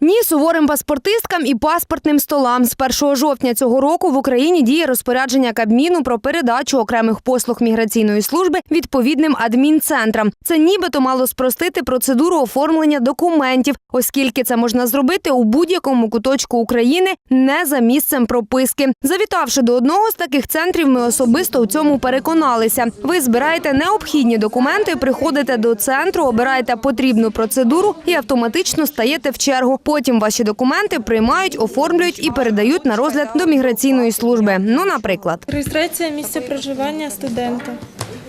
Ні суворим паспортисткам і паспортним столам. З 1 жовтня цього року в Україні діє розпорядження Кабміну про передачу окремих послуг міграційної служби відповідним адмінцентрам. Це нібито мало спростити процедуру оформлення документів, оскільки це можна зробити у будь-якому куточку України не за місцем прописки. Завітавши до одного з таких центрів, ми особисто у цьому переконалися. Ви збираєте необхідні документи, приходите до центру, обираєте потрібну процедуру і автоматично стаєте в чергу. Потім ваші документи приймають, оформлюють і передають на розгляд до міграційної служби. Ну, наприклад. Реєстрація місця проживання студента.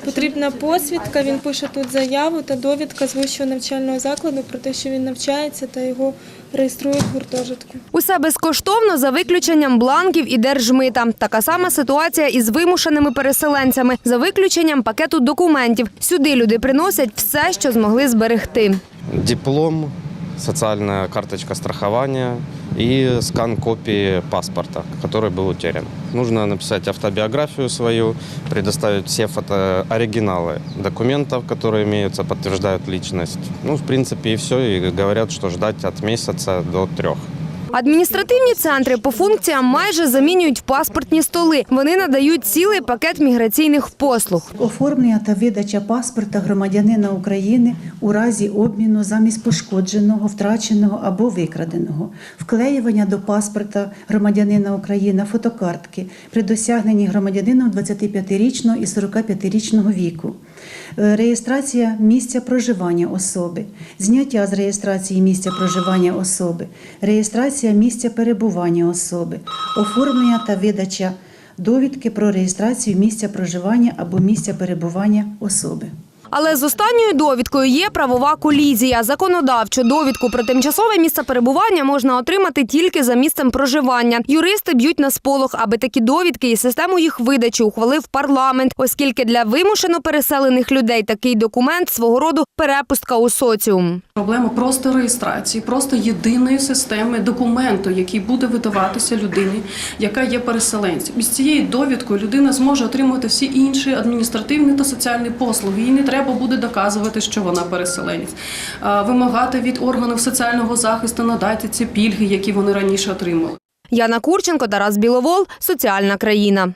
Потрібна посвідка, він пише тут заяву та довідка з вищого навчального закладу про те, що він навчається та його реєструють в гуртожитку. Усе безкоштовно за виключенням бланків і держмита. Така сама ситуація із вимушеними переселенцями за виключенням пакету документів. Сюди люди приносять все, що змогли зберегти. диплом, социальная карточка страхования и скан копии паспорта, который был утерян. Нужно написать автобиографию свою, предоставить все фото оригиналы документов, которые имеются, подтверждают личность. Ну, в принципе, и все. И говорят, что ждать от месяца до трех. Адміністративні центри по функціям майже замінюють паспортні столи. Вони надають цілий пакет міграційних послуг. Оформлення та видача паспорта громадянина України у разі обміну замість пошкодженого, втраченого або викраденого, вклеювання до паспорта громадянина України фотокартки при досягненні громадянином 25-річного і 45-річного віку, реєстрація місця проживання особи, зняття з реєстрації місця проживання особи, реєстрація місця перебування особи, оформлення та видача довідки про реєстрацію місця проживання або місця перебування особи. Але з останньою довідкою є правова колізія. Законодавчу довідку про тимчасове місце перебування можна отримати тільки за місцем проживання. Юристи б'ють на сполох, аби такі довідки і систему їх видачі ухвалив парламент, оскільки для вимушено переселених людей такий документ свого роду перепустка у соціум. Проблема просто реєстрації, просто єдиної системи документу, який буде видаватися людині, яка є переселенцем. І з цією довідкою людина зможе отримувати всі інші адміністративні та соціальні послуги. Їй не треба буде доказувати, що вона переселенець, вимагати від органів соціального захисту надати ці пільги, які вони раніше отримали. Яна Курченко, Тарас Біловол, соціальна країна.